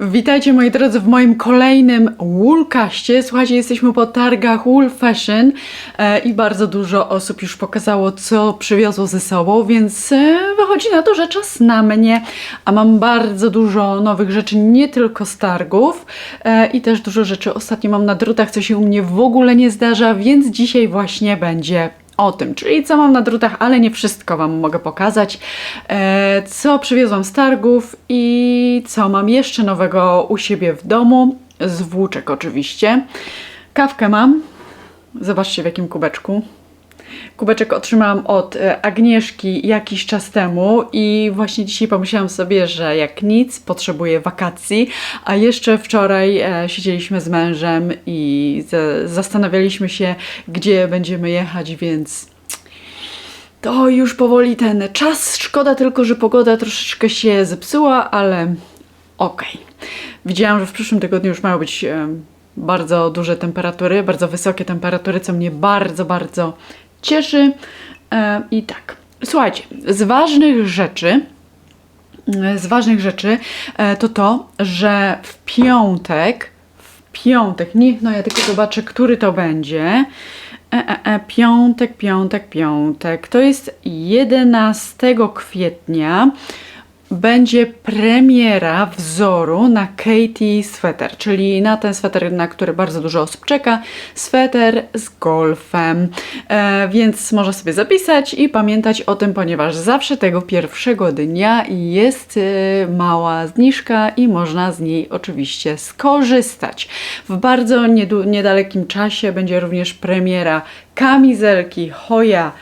Witajcie moi drodzy w moim kolejnym Woolcaście. Słuchajcie, jesteśmy po targach Wool Fashion e, i bardzo dużo osób już pokazało, co przywiozło ze sobą, więc e, wychodzi na to, że czas na mnie. A mam bardzo dużo nowych rzeczy, nie tylko z targów e, i też dużo rzeczy ostatnio mam na drutach, co się u mnie w ogóle nie zdarza, więc dzisiaj właśnie będzie o tym, czyli co mam na drutach, ale nie wszystko Wam mogę pokazać, e, co przywiozłam z targów i co mam jeszcze nowego u siebie w domu, z włóczek oczywiście. Kawkę mam, zobaczcie w jakim kubeczku. Kubeczek otrzymałam od e, Agnieszki jakiś czas temu i właśnie dzisiaj pomyślałam sobie, że jak nic, potrzebuję wakacji, a jeszcze wczoraj e, siedzieliśmy z mężem i za- zastanawialiśmy się, gdzie będziemy jechać, więc to już powoli ten czas. Szkoda tylko, że pogoda troszeczkę się zepsuła, ale okej. Widziałam, że w przyszłym tygodniu już mają być e, bardzo duże temperatury, bardzo wysokie temperatury, co mnie bardzo, bardzo cieszy. E, I tak, słuchajcie, z ważnych rzeczy, e, z ważnych rzeczy e, to to, że w piątek, w piątek, nie, no ja tylko zobaczę, który to będzie. E, e, e, piątek, piątek, piątek. To jest 11 kwietnia. Będzie premiera wzoru na Katie sweter, czyli na ten sweter, na który bardzo dużo osób czeka. Sweter z golfem, e, więc można sobie zapisać i pamiętać o tym, ponieważ zawsze tego pierwszego dnia jest e, mała zniżka i można z niej oczywiście skorzystać. W bardzo niedalekim czasie będzie również premiera kamizelki Hoya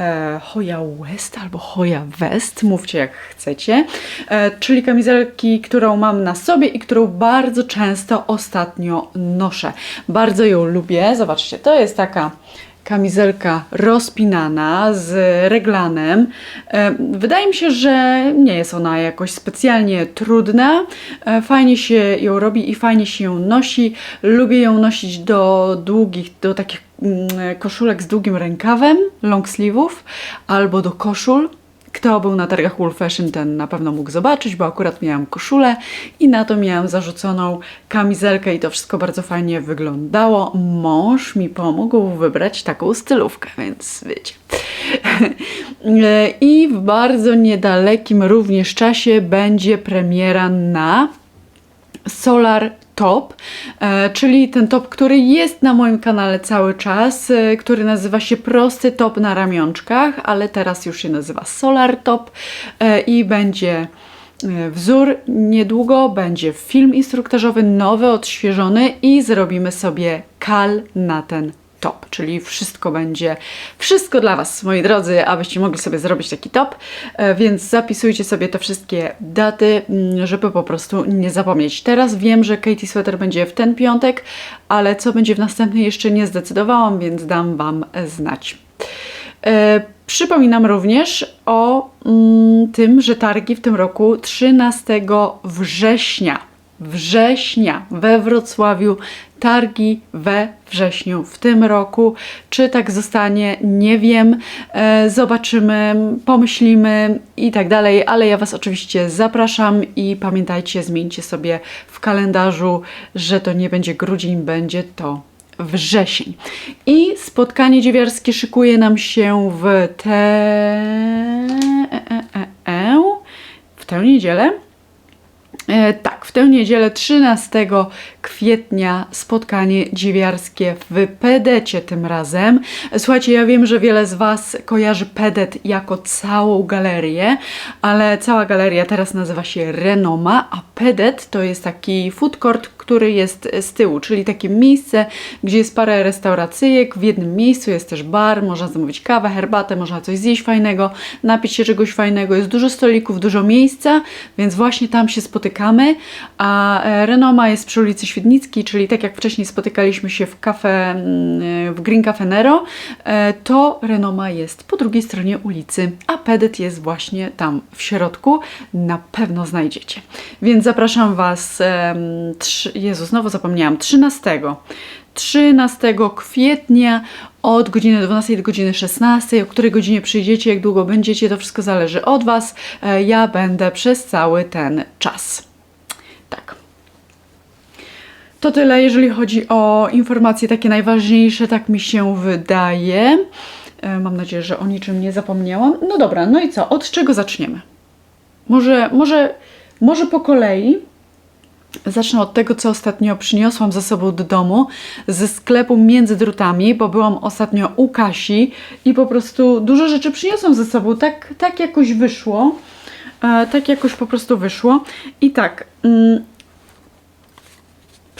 e, Hoya West albo Hoya West, mówcie jak chcecie, e, czyli kamizelki, którą mam na sobie i którą bardzo często ostatnio noszę. Bardzo ją lubię. Zobaczcie, to jest taka kamizelka rozpinana z reglanem. E, Wydaje mi się, że nie jest ona jakoś specjalnie trudna. Fajnie się ją robi i fajnie się ją nosi. Lubię ją nosić do długich, do takich koszulek z długim rękawem, long sleeve'ów, albo do koszul. Kto był na targach Wool Fashion, ten na pewno mógł zobaczyć, bo akurat miałam koszulę i na to miałam zarzuconą kamizelkę i to wszystko bardzo fajnie wyglądało. Mąż mi pomógł wybrać taką stylówkę, więc wiecie. I w bardzo niedalekim również czasie będzie premiera na Solar Top, e, czyli ten top, który jest na moim kanale cały czas, e, który nazywa się Prosty Top na ramionczkach, ale teraz już się nazywa Solar Top e, i będzie wzór niedługo, będzie film instruktażowy nowy, odświeżony i zrobimy sobie kal na ten top, czyli wszystko będzie, wszystko dla Was, moi drodzy, abyście mogli sobie zrobić taki top, e, więc zapisujcie sobie te wszystkie daty, mm, żeby po prostu nie zapomnieć. Teraz wiem, że Katie Sweater będzie w ten piątek, ale co będzie w następny jeszcze nie zdecydowałam, więc dam Wam znać. E, Przypominam również o mm, tym, że targi w tym roku 13 września września we Wrocławiu. Targi we wrześniu w tym roku. Czy tak zostanie, nie wiem. E, zobaczymy, pomyślimy i tak dalej, ale ja Was oczywiście zapraszam i pamiętajcie, zmieńcie sobie w kalendarzu, że to nie będzie grudzień, będzie to wrzesień. I spotkanie dziewiarskie szykuje nam się w tę. E, e, e, e, w tę niedzielę. E, tak, w tę niedzielę 13 kwietnia spotkanie dziewiarskie w Pedecie tym razem. Słuchajcie, ja wiem, że wiele z Was kojarzy Pedet jako całą galerię, ale cała galeria teraz nazywa się Renoma, a Pedet to jest taki food court, który jest z tyłu, czyli takie miejsce, gdzie jest parę restauracyjek, w jednym miejscu jest też bar, można zamówić kawę, herbatę, można coś zjeść fajnego, napić się czegoś fajnego, jest dużo stolików, dużo miejsca, więc właśnie tam się spotykamy, a e, Renoma jest przy ulicy Świdnickiej, czyli tak jak wcześniej spotykaliśmy się w kafe, mm, w Green Cafe Nero, e, to Renoma jest po drugiej stronie ulicy, a Pedet jest właśnie tam w środku, na pewno znajdziecie. Więc zapraszam Was, Jezu, znowu zapomniałam, 13. 13 kwietnia od godziny 12 do godziny 16. O której godzinie przyjdziecie, jak długo będziecie, to wszystko zależy od Was. E, Ja będę przez cały ten czas. Tak. To tyle, jeżeli chodzi o informacje takie najważniejsze, tak mi się wydaje. E, Mam nadzieję, że o niczym nie zapomniałam. No dobra, no i co? Od czego zaczniemy? Może, może, może po kolei. Zacznę od tego, co ostatnio przyniosłam ze sobą do domu ze sklepu między drutami, bo byłam ostatnio u Kasi i po prostu dużo rzeczy przyniosłam ze sobą. Tak, tak jakoś wyszło. E, tak jakoś po prostu wyszło. I tak, mm,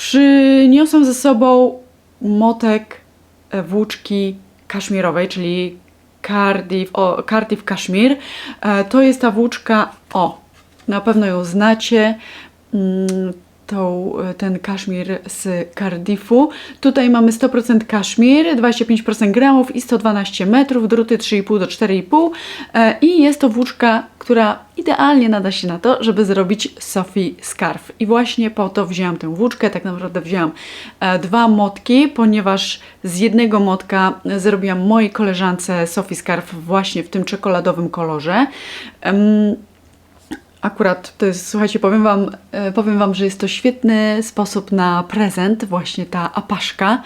przyniosłam ze sobą motek e, włóczki kaszmirowej, czyli Cardiff, o, Kashmir. E, to jest ta włóczka, o, na pewno ją znacie. Tą, e, ten kaszmir z Cardiffu. Tutaj mamy 100% kaszmir, 25% gramów i 112 metrów, druty 3,5 do 4,5 e, i jest to włóczka, która idealnie nada się na to, żeby zrobić Sophie Scarf. I właśnie po to wzięłam tę włóczkę, tak naprawdę wzięłam e, dwa motki, ponieważ z jednego motka zrobiłam mojej koleżance Sophie Scarf właśnie w tym czekoladowym kolorze. Akurat to jest, słuchajcie, powiem wam, e, powiem wam, że jest to świetny sposób na prezent, właśnie ta apaszka.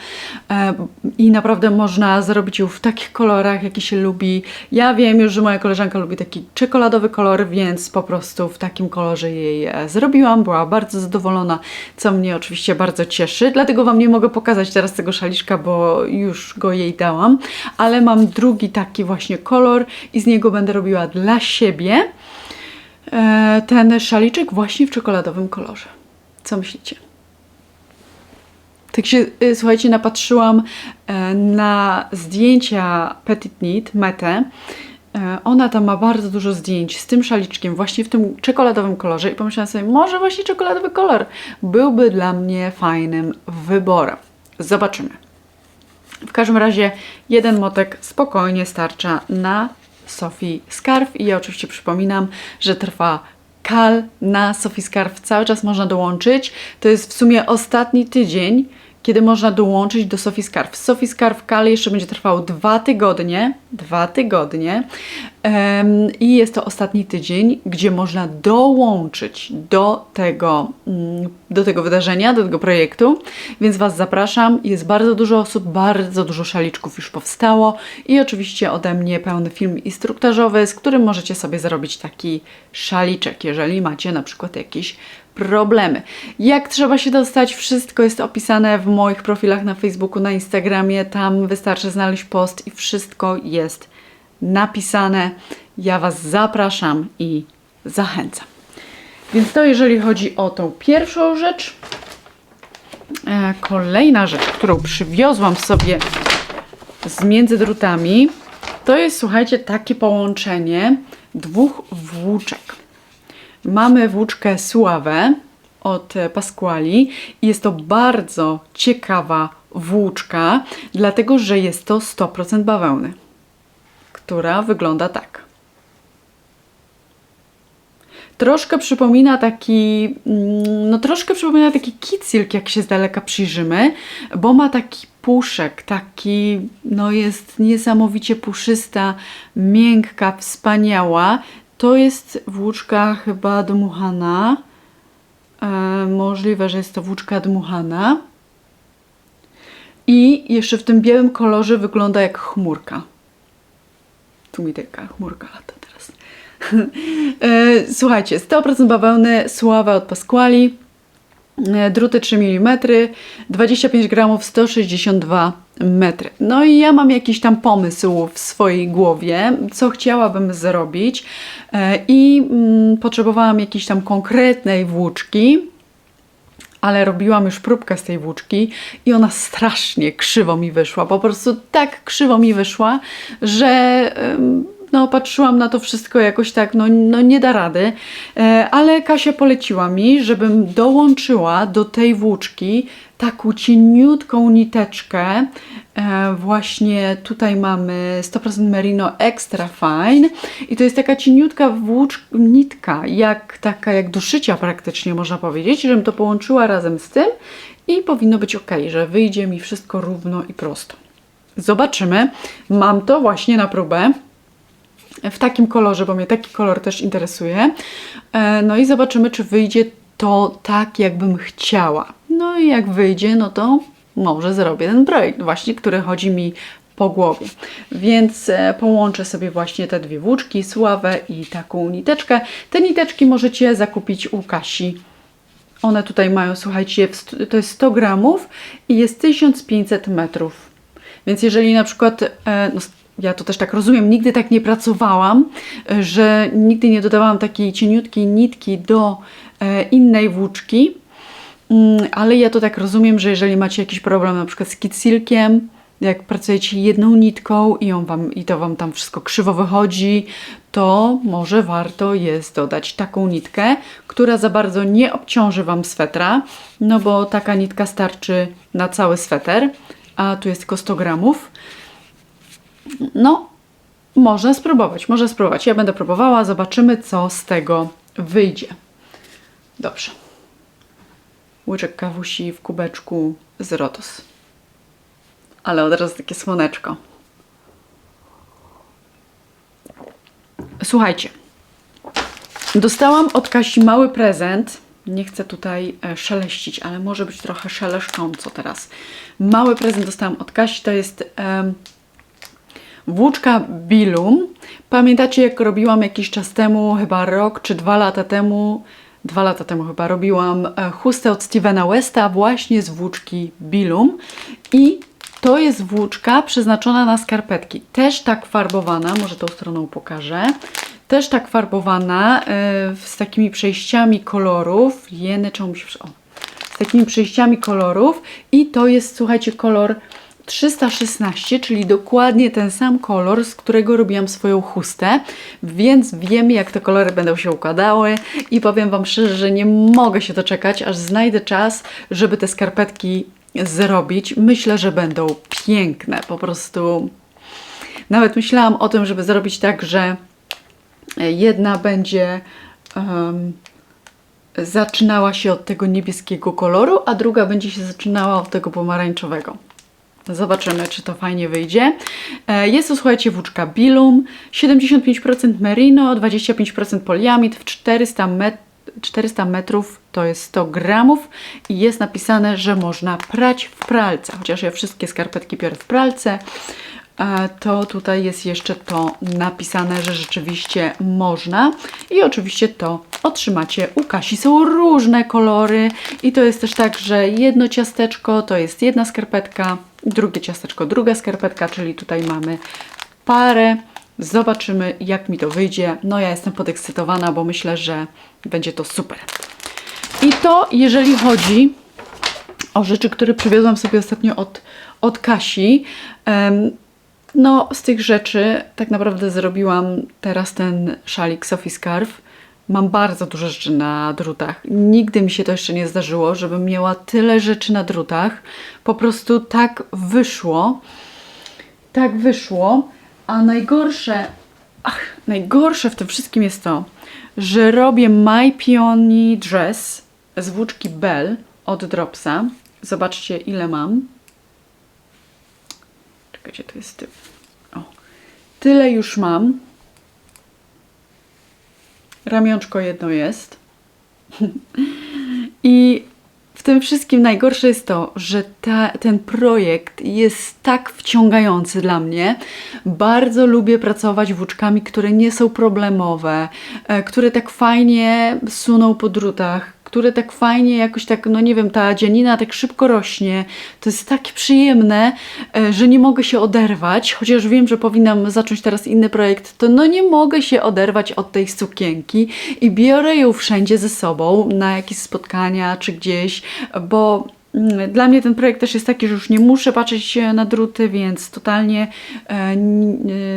E, I naprawdę można zrobić ją w takich kolorach, jaki się lubi. Ja wiem już, że moja koleżanka lubi taki czekoladowy kolor, więc po prostu w takim kolorze jej e, zrobiłam. Była bardzo zadowolona, co mnie oczywiście bardzo cieszy. Dlatego wam nie mogę pokazać teraz tego szaliczka, bo już go jej dałam. Ale mam drugi taki właśnie kolor i z niego będę robiła dla siebie ten szaliczek właśnie w czekoladowym kolorze. Co myślicie? Tak się, y, słuchajcie, napatrzyłam e, na zdjęcia Petit Knit, Metę. E, Ona tam ma bardzo dużo zdjęć z tym szaliczkiem, właśnie w tym czekoladowym kolorze i pomyślałam sobie, może właśnie czekoladowy kolor byłby dla mnie fajnym wyborem. Zobaczymy. W każdym razie jeden motek spokojnie starcza na Sophie Scarf i ja oczywiście przypominam, że trwa kal na Sophie Scarf cały czas można dołączyć. To jest w sumie ostatni tydzień, kiedy można dołączyć do Sophie Scarf. Sophie Scarf Kal jeszcze będzie trwał dwa tygodnie, dwa tygodnie Em, i jest to ostatni tydzień, gdzie można dołączyć do tego, mm, do tego wydarzenia, do tego projektu, więc Was zapraszam. Jest bardzo dużo osób, bardzo dużo szaliczków już powstało i oczywiście ode mnie pełny film instruktażowy, z którym możecie sobie zrobić taki szaliczek, jeżeli macie na przykład jakieś problemy. Jak trzeba się dostać? Wszystko jest opisane w moich profilach na Facebooku, na Instagramie. Tam wystarczy znaleźć post i wszystko jest napisane. Ja Was zapraszam i zachęcam. Więc to jeżeli chodzi o tą pierwszą rzecz. E, Kolejna rzecz, którą przywiozłam sobie z między drutami, to jest, słuchajcie, takie połączenie dwóch włóczek. Mamy włóczkę Suave od e, Pasquali jest to bardzo ciekawa włóczka, dlatego że jest to 100% bawełny, która wygląda tak. Troszkę przypomina taki, mm, no troszkę przypomina taki kicilk, jak się z daleka przyjrzymy, bo ma taki puszek, taki, no jest niesamowicie puszysta, miękka, wspaniała. To jest włóczka chyba dmuchana. E, możliwe, że jest to włóczka dmuchana. I jeszcze w tym białym kolorze wygląda jak chmurka. Tu mi taka chmurka lata teraz. E, Słuchajcie, 100% bawełny, sława od Pasquali, e, druty 3 mm, 25 gramów, 162 metry. No i ja mam jakiś tam pomysł w swojej głowie, co chciałabym zrobić e, i mm, potrzebowałam jakiejś tam konkretnej włóczki, ale robiłam już próbkę z tej włóczki i ona strasznie krzywo mi wyszła. Po prostu tak krzywo mi wyszła, że no, patrzyłam na to wszystko jakoś tak, no, no nie da rady. E, ale Kasia poleciła mi, żebym dołączyła do tej włóczki taką cieniutką niteczkę. E, właśnie tutaj mamy 100% merino extra fine i to jest taka cieniutka włócz nitka, jak taka jak do szycia praktycznie można powiedzieć, żebym to połączyła razem z tym i powinno być ok, że wyjdzie mi wszystko równo i prosto. Zobaczymy. Mam to właśnie na próbę w takim kolorze, bo mnie taki kolor też interesuje. E, No i zobaczymy, czy wyjdzie to tak, jakbym chciała. No i jak wyjdzie, no to może zrobię ten projekt właśnie, który chodzi mi po głowie. Więc e, połączę sobie właśnie te dwie włóczki, sławę i taką niteczkę. Te niteczki możecie zakupić u Kasi. One tutaj mają, słuchajcie, to jest 100 gramów i jest 1500 metrów. Więc jeżeli na przykład, e, no, ja to też tak rozumiem, nigdy tak nie pracowałam, e, że nigdy nie dodawałam takiej cieniutkiej nitki do innej włóczki, ale ja to tak rozumiem, że jeżeli macie jakiś problem na przykład z kitsilkiem, jak pracujecie jedną nitką i, on wam, i to Wam tam wszystko krzywo wychodzi, to może warto jest dodać taką nitkę, która za bardzo nie obciąży Wam swetra, no bo taka nitka starczy na cały sweter, a tu jest tylko 100 gramów. No, można spróbować, można spróbować. Ja będę próbowała, zobaczymy co z tego wyjdzie. Dobrze. Łyczek kawusi w kubeczku z Rotos. Ale od razu takie słoneczko. Słuchajcie, dostałam od Kasi mały prezent. Nie chcę tutaj e, szeleścić, ale może być trochę szeleszcząco teraz. Mały prezent dostałam od Kasi, to jest em, włóczka Bilum. Pamiętacie, jak robiłam jakiś czas temu, chyba rok czy dwa lata temu, dwa lata temu chyba robiłam e, chustę od Stevena Westa właśnie z włóczki Bilum i to jest włóczka przeznaczona na skarpetki. Też tak farbowana, może tą stroną pokażę. Też tak farbowana e, z takimi przejściami kolorów. Jeny, czemu się... O, z takimi przejściami kolorów i to jest, słuchajcie, kolor 316, czyli dokładnie ten sam kolor, z którego robiłam swoją chustę, więc wiem, jak te kolory będą się układały i powiem Wam szczerze, że nie mogę się doczekać, aż znajdę czas, żeby te skarpetki zrobić. Myślę, że będą piękne, po prostu nawet myślałam o tym, żeby zrobić tak, że jedna będzie em, zaczynała się od tego niebieskiego koloru, a druga będzie się zaczynała od tego pomarańczowego. Zobaczymy, czy to fajnie wyjdzie. E, Jest to, słuchajcie, włóczka Bilum, 75% merino, 25% poliamid w 400 met 400 metrów to jest 100 gramów i jest napisane, że można prać w pralce. Chociaż ja wszystkie skarpetki biorę w pralce, e, to tutaj jest jeszcze to napisane, że rzeczywiście można. I oczywiście to otrzymacie u Kasi. Są różne kolory i to jest też tak, że jedno ciasteczko to jest jedna skarpetka, drugie ciasteczko druga skarpetka, czyli tutaj mamy parę. Zobaczymy, jak mi to wyjdzie. No, ja jestem podekscytowana, bo myślę, że będzie to super. I to, jeżeli chodzi o rzeczy, które przywiozłam sobie ostatnio od, od Kasi. No, z tych rzeczy tak naprawdę zrobiłam teraz ten szalik Sophie Scarf. Mam bardzo dużo rzeczy na drutach. Nigdy mi się to jeszcze nie zdarzyło, żebym miała tyle rzeczy na drutach. Po prostu tak wyszło. Tak wyszło. A najgorsze, ach, najgorsze w tym wszystkim jest to, że robię My Peony Dress z włóczki Bell od Dropsa. Zobaczcie, ile mam. Czekajcie, to jest tył. O. Tyle już mam. Ramionczko jedno jest. I w tym wszystkim najgorsze jest to, że ta, ten projekt jest tak wciągający dla mnie. Bardzo lubię pracować włóczkami, które nie są problemowe, e, które tak fajnie suną po drutach, które tak fajnie jakoś tak, no nie wiem, ta dzianina tak szybko rośnie. To jest tak przyjemne, e, że nie mogę się oderwać, chociaż wiem, że powinnam zacząć teraz inny projekt, to no nie mogę się oderwać od tej sukienki i biorę ją wszędzie ze sobą, na jakieś spotkania czy gdzieś, bo dla mnie ten projekt też jest taki, że już nie muszę patrzeć na druty, więc totalnie, e, e,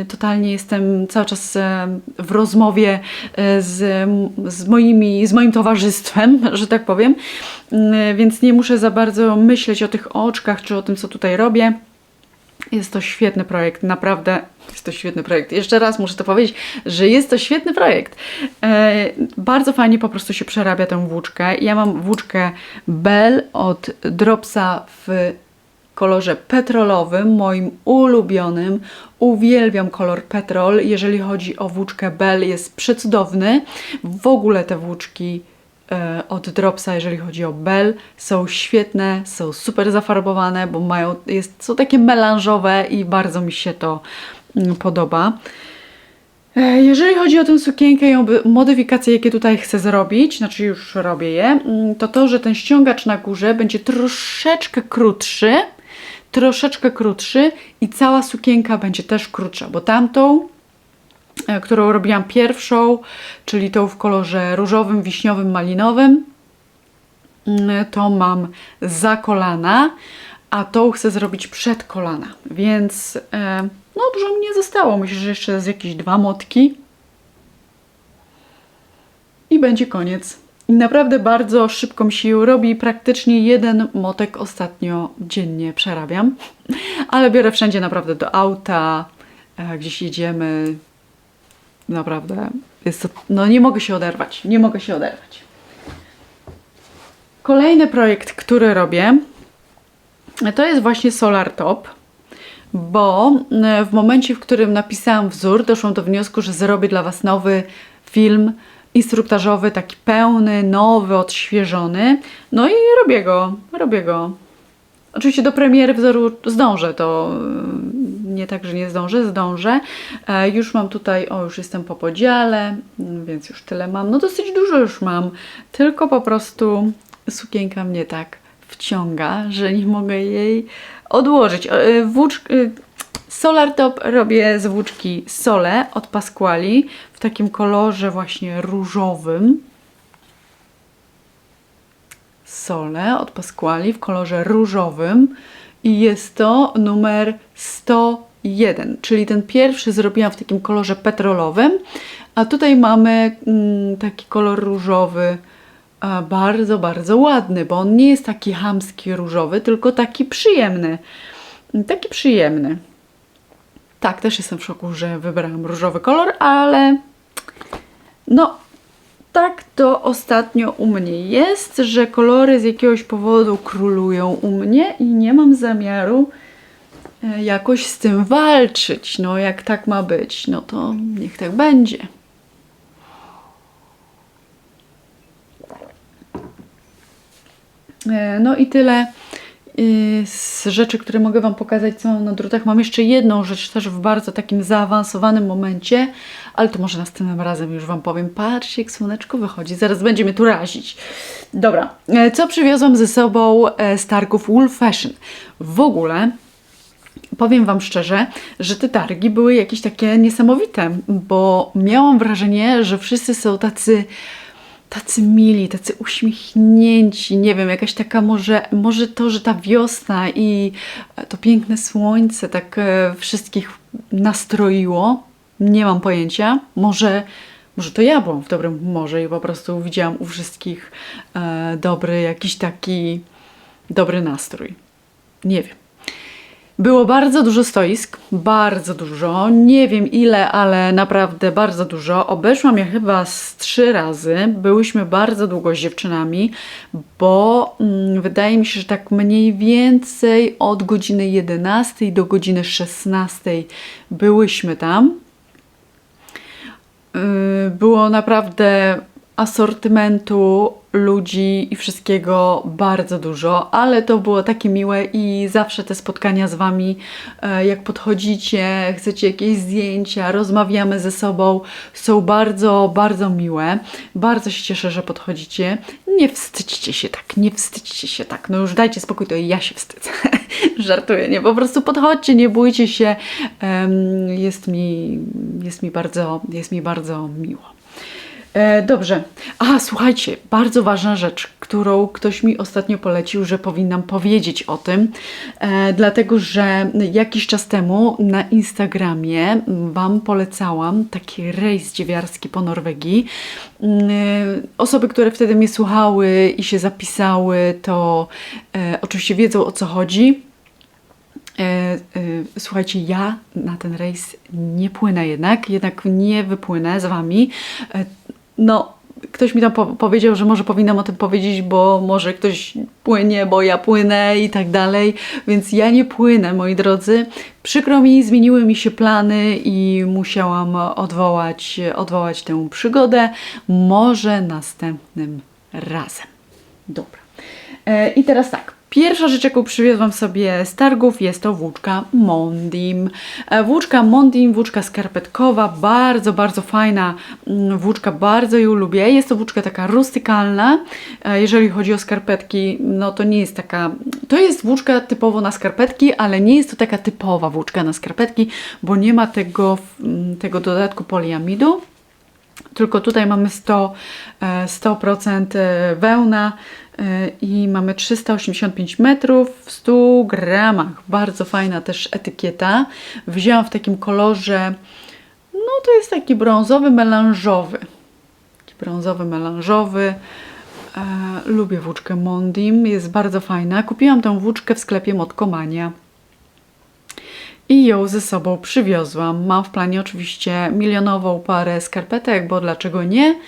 totalnie jestem cały czas e, w rozmowie z, z, moimi, z moim towarzystwem, że tak powiem, Mm, więc nie muszę za bardzo myśleć o tych oczkach czy o tym, co tutaj robię. Jest to świetny projekt, naprawdę jest to świetny projekt. Jeszcze raz muszę to powiedzieć, że jest to świetny projekt. E, bardzo fajnie po prostu się przerabia tę włóczkę. Ja mam włóczkę Bell od Dropsa w kolorze petrolowym, moim ulubionym. Uwielbiam kolor petrol. Jeżeli chodzi o włóczkę Bell, jest przecudowny. W ogóle te włóczki od Dropsa, jeżeli chodzi o Bell. Są świetne, są super zafarbowane, bo mają, jest, są takie melanżowe i bardzo mi się to mm, podoba. E, Jeżeli chodzi o tę sukienkę by- modyfikacje, jakie tutaj chcę zrobić, znaczy już robię je, mm, to to, że ten ściągacz na górze będzie troszeczkę krótszy, troszeczkę krótszy i cała sukienka będzie też krótsza, bo tamtą, e, którą robiłam pierwszą, czyli tą w kolorze różowym, wiśniowym, malinowym, mm, to mam za kolana, a tą chcę zrobić przed kolana, więc e, no dużo mi nie zostało. Myślę, że jeszcze z jakieś dwa motki i będzie koniec. I naprawdę bardzo szybko mi się robi. Praktycznie jeden motek ostatnio dziennie przerabiam, ale biorę wszędzie naprawdę do auta, e, gdzieś jedziemy. Naprawdę jest to, no nie mogę się oderwać, nie mogę się oderwać. Kolejny projekt, który robię, to jest właśnie Solar Top, bo e, w momencie, w którym napisałam wzór, doszłam do wniosku, że zrobię dla Was nowy film instruktażowy, taki pełny, nowy, odświeżony. No i robię go, robię go. Oczywiście do premiery wzoru zdążę, to y, nie tak, że nie zdążę, zdążę. E, Już mam tutaj, o już jestem po podziale, mm, więc już tyle mam. No dosyć dużo już mam, tylko po prostu sukienka mnie tak wciąga, że nie mogę jej odłożyć. E, Włócz... y, Solar Top robię z włóczki Sole od Pasquali w takim kolorze właśnie różowym. Sole od Pasquali w kolorze różowym i jest to numer 101, czyli ten pierwszy zrobiłam w takim kolorze petrolowym, a tutaj mamy mm, taki kolor różowy bardzo, bardzo ładny, bo on nie jest taki chamski różowy, tylko taki przyjemny. Taki przyjemny. Tak, też jestem w szoku, że wybrałam różowy kolor, ale no, tak to ostatnio u mnie jest, że kolory z jakiegoś powodu królują u mnie i nie mam zamiaru e, jakoś z tym walczyć. No, jak tak ma być, no to niech tak będzie. E, No i tyle z rzeczy, które mogę Wam pokazać, co mam na drutach. Mam jeszcze jedną rzecz też w bardzo takim zaawansowanym momencie, ale to może następnym razem już Wam powiem. Patrzcie, jak słoneczko wychodzi, zaraz będzie mnie tu razić. Dobra, e, co przywiozłam ze sobą e, z targów Wool Fashion? W ogóle powiem Wam szczerze, że te targi były jakieś takie niesamowite, bo miałam wrażenie, że wszyscy są tacy tacy mili, tacy uśmiechnięci, nie wiem, jakaś taka może, może to, że ta wiosna i to piękne słońce tak e, wszystkich nastroiło, nie mam pojęcia, może, może to ja byłam w dobrym humorze i po prostu widziałam u wszystkich e, dobry, jakiś taki dobry nastrój. Nie wiem. Było bardzo dużo stoisk, bardzo dużo, nie wiem ile, ale naprawdę bardzo dużo. Obeszłam je chyba z trzy razy. Byłyśmy bardzo długo z dziewczynami, bo mm, wydaje mi się, że tak mniej więcej od godziny 11 do godziny 16 byłyśmy tam. Yy, Było naprawdę asortymentu ludzi i wszystkiego bardzo dużo, ale to było takie miłe i zawsze te spotkania z Wami, e, jak podchodzicie, chcecie jakieś zdjęcia, rozmawiamy ze sobą, są bardzo, bardzo miłe. Bardzo się cieszę, że podchodzicie. Nie wstydźcie się tak, nie wstydźcie się tak. No już dajcie spokój, to ja się wstydzę. Żartuję, nie, po prostu podchodźcie, nie bójcie się. Jest mi, jest mi bardzo, jest mi bardzo miło. E, dobrze. A, słuchajcie, bardzo ważna rzecz, którą ktoś mi ostatnio polecił, że powinnam powiedzieć o tym, e, dlatego że jakiś czas temu na Instagramie Wam polecałam taki rejs dziewiarski po Norwegii. Mm, e, Osoby, które wtedy mnie słuchały i się zapisały, to e, oczywiście wiedzą o co chodzi. E, e, Słuchajcie, ja na ten rejs nie płynę jednak, jednak nie wypłynę z wami. E, No, ktoś mi tam po powiedział, że może powinnam o tym powiedzieć, bo może ktoś płynie, bo ja płynę i tak dalej, więc ja nie płynę, moi drodzy. Przykro mi, zmieniły mi się plany i musiałam odwołać, odwołać tę przygodę. Może następnym razem. Dobra. E, I teraz tak. Pierwsza rzecz, jaką przywiozłam sobie z targów, jest to włóczka Mondim. E, Włóczka Mondim, włóczka skarpetkowa, bardzo, bardzo fajna mm, włóczka, bardzo ją lubię. Jest to włóczka taka rustykalna. E, Jeżeli chodzi o skarpetki, no to nie jest taka. To jest włóczka typowo na skarpetki, ale nie jest to taka typowa włóczka na skarpetki, bo nie ma tego, mm, tego dodatku poliamidu. Tylko tutaj mamy 100, e, 100% wełna e, i mamy 385 metrów w 100 gramach. Bardzo fajna też etykieta. Wzięłam w takim kolorze, no to jest taki brązowy, melanżowy. Taki brązowy, melanżowy. E, lubię włóczkę Mondim, jest bardzo fajna. Kupiłam tą włóczkę w sklepie Motkomania i ją ze sobą przywiozłam. Mam w planie oczywiście milionową parę skarpetek, bo dlaczego nie?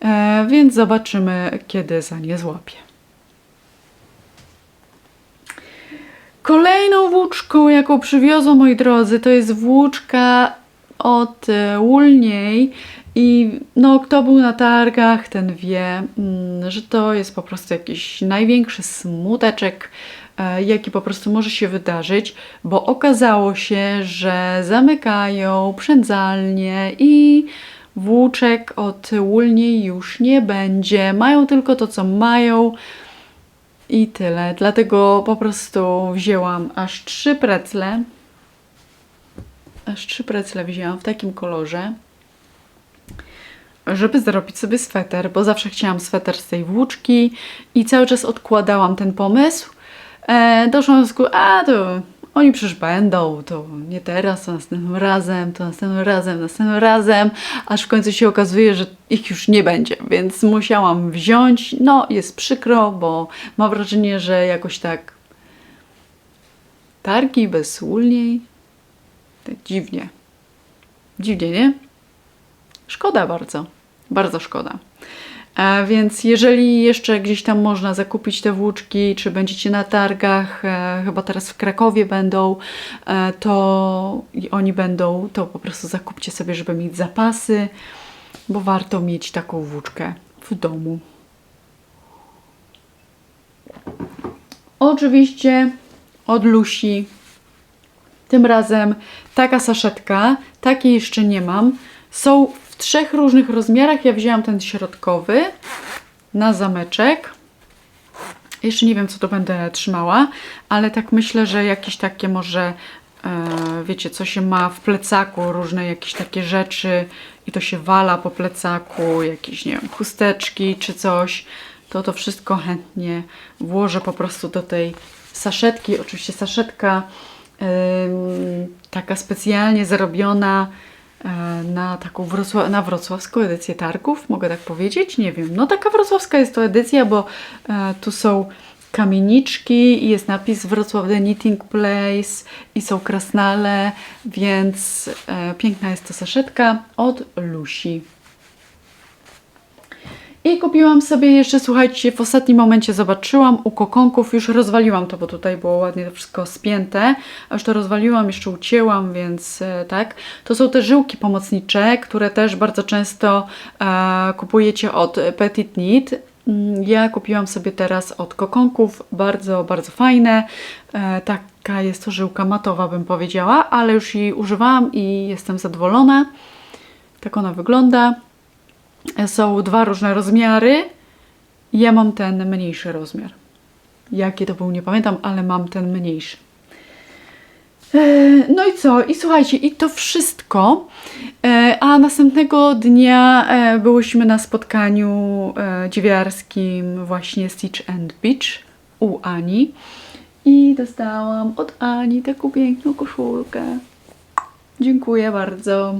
E, więc zobaczymy, kiedy za nie złapię. Kolejną włóczką, jaką przywiozłam, moi drodzy, to jest włóczka od e, Woolniej i no, kto był na targach, ten wie, mm, że to jest po prostu jakiś największy smuteczek, e, jaki po prostu może się wydarzyć, bo okazało się, że zamykają przędzalnie i włóczek od Woolniej już nie będzie. Mają tylko to, co mają. I tyle. Dlatego po prostu wzięłam aż trzy precle. Aż trzy precle wzięłam w takim kolorze. Żeby zrobić sobie sweter, bo zawsze chciałam sweter z tej włóczki i cały czas odkładałam ten pomysł. E, do wniosku, a to oni przecież będą, to nie teraz, to następnym razem, to następnym razem, następnym razem, aż w końcu się okazuje, że ich już nie będzie, więc musiałam wziąć. No, jest przykro, bo mam wrażenie, że jakoś tak targi bez Woolniej, tak dziwnie. Dziwnie, nie? Szkoda bardzo, bardzo szkoda. Więc jeżeli jeszcze gdzieś tam można zakupić te włóczki, czy będziecie na targach, e, chyba teraz w Krakowie będą, e, to oni będą, to po prostu zakupcie sobie, żeby mieć zapasy, bo warto mieć taką włóczkę w domu. Oczywiście od Lusi. Tym razem taka saszetka, takiej jeszcze nie mam. Są trzech różnych rozmiarach. Ja wzięłam ten środkowy na zameczek. Jeszcze nie wiem, co to będę trzymała, ale tak myślę, że jakieś takie może, e, wiecie, co się ma w plecaku, różne jakieś takie rzeczy i to się wala po plecaku, jakieś, nie wiem, chusteczki czy coś, to to wszystko chętnie włożę po prostu do tej saszetki. Oczywiście saszetka taka specjalnie zarobiona e, na taką wrocła- na wrocławską edycję targów, mogę tak powiedzieć? Nie wiem. No taka wrocławska jest to edycja, bo e, tu są kamieniczki i jest napis Wrocław The Knitting Place i są krasnale, więc e, piękna jest to saszetka od Lusi. I kupiłam sobie jeszcze, słuchajcie, w ostatnim momencie zobaczyłam u kokonków, już rozwaliłam to, bo tutaj było ładnie to wszystko spięte, a już to rozwaliłam, jeszcze ucięłam, więc e, tak. To są te żyłki pomocnicze, które też bardzo często e, kupujecie od Petit Knit. Mm, Ja kupiłam sobie teraz od kokonków, bardzo, bardzo fajne. E, taka jest to żyłka matowa, bym powiedziała, ale już jej używałam i jestem zadowolona. Tak ona wygląda. Są dwa różne rozmiary. Ja mam ten mniejszy rozmiar. Jaki to był, nie pamiętam, ale mam ten mniejszy. E, No i co? I słuchajcie, i to wszystko. E, A następnego dnia e, byłyśmy na spotkaniu dziewiarskim właśnie Stitch and Beach u Ani. I dostałam od Ani taką piękną koszulkę. Dziękuję bardzo.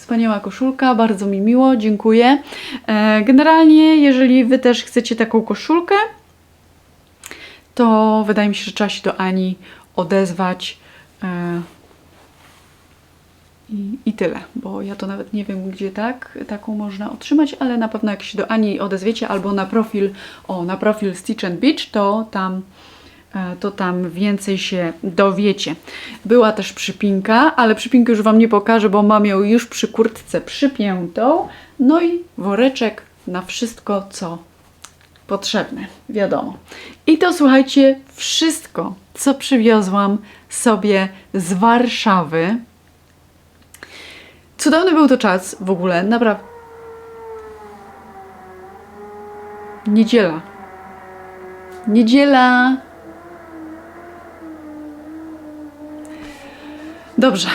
Wspaniała koszulka, bardzo mi miło, dziękuję. E, Generalnie, jeżeli Wy też chcecie taką koszulkę, to wydaje mi się, że trzeba się do Ani odezwać. e, I, I tyle, bo ja to nawet nie wiem, gdzie tak, taką można otrzymać, ale na pewno jak się do Ani odezwiecie albo na profil, o, na profil Stitch and Beach, to tam to tam więcej się dowiecie. Była też przypinka, ale przypinkę już Wam nie pokażę, bo mam ją już przy kurtce przypiętą. No i woreczek na wszystko, co potrzebne, wiadomo. I to słuchajcie, wszystko, co przywiozłam sobie z Warszawy. Cudowny był to czas w ogóle, naprawdę. Niedziela. Niedziela. Dobrze.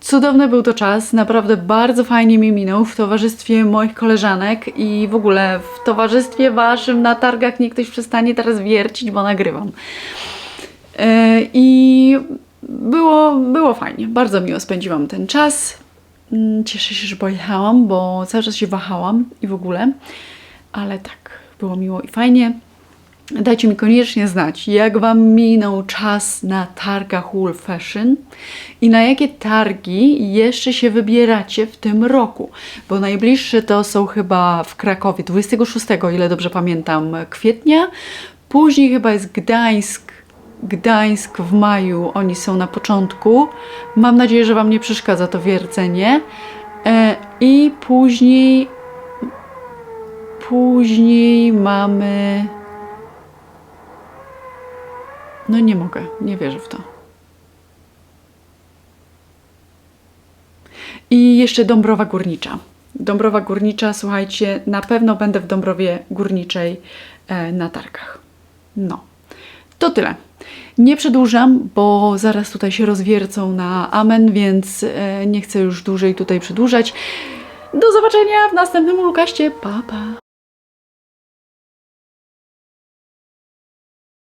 Cudowny był to czas, naprawdę bardzo fajnie mi minął w towarzystwie moich koleżanek i w ogóle w towarzystwie waszym na targach niech ktoś przestanie teraz wiercić, bo nagrywam. E, I było, było fajnie, bardzo miło spędziłam ten czas. Mm, Cieszę się, że pojechałam, bo cały czas się wahałam i w ogóle, ale tak, było miło i fajnie. Dajcie mi koniecznie znać, jak Wam minął czas na targach Wool Fashion i na jakie targi jeszcze się wybieracie w tym roku, bo najbliższe to są chyba w Krakowie 26, o ile dobrze pamiętam, kwietnia. Później chyba jest Gdańsk, Gdańsk w maju, oni są na początku. Mam nadzieję, że Wam nie przeszkadza to wiercenie. E, I później, później mamy. No nie mogę, nie wierzę w to. I jeszcze Dąbrowa Górnicza. Dąbrowa Górnicza, słuchajcie, na pewno będę w Dąbrowie Górniczej e, na targach. No, to tyle. Nie przedłużam, bo zaraz tutaj się rozwiercą na amen, więc e, nie chcę już dłużej tutaj przedłużać. Do zobaczenia w następnym Lukaście. Pa, pa.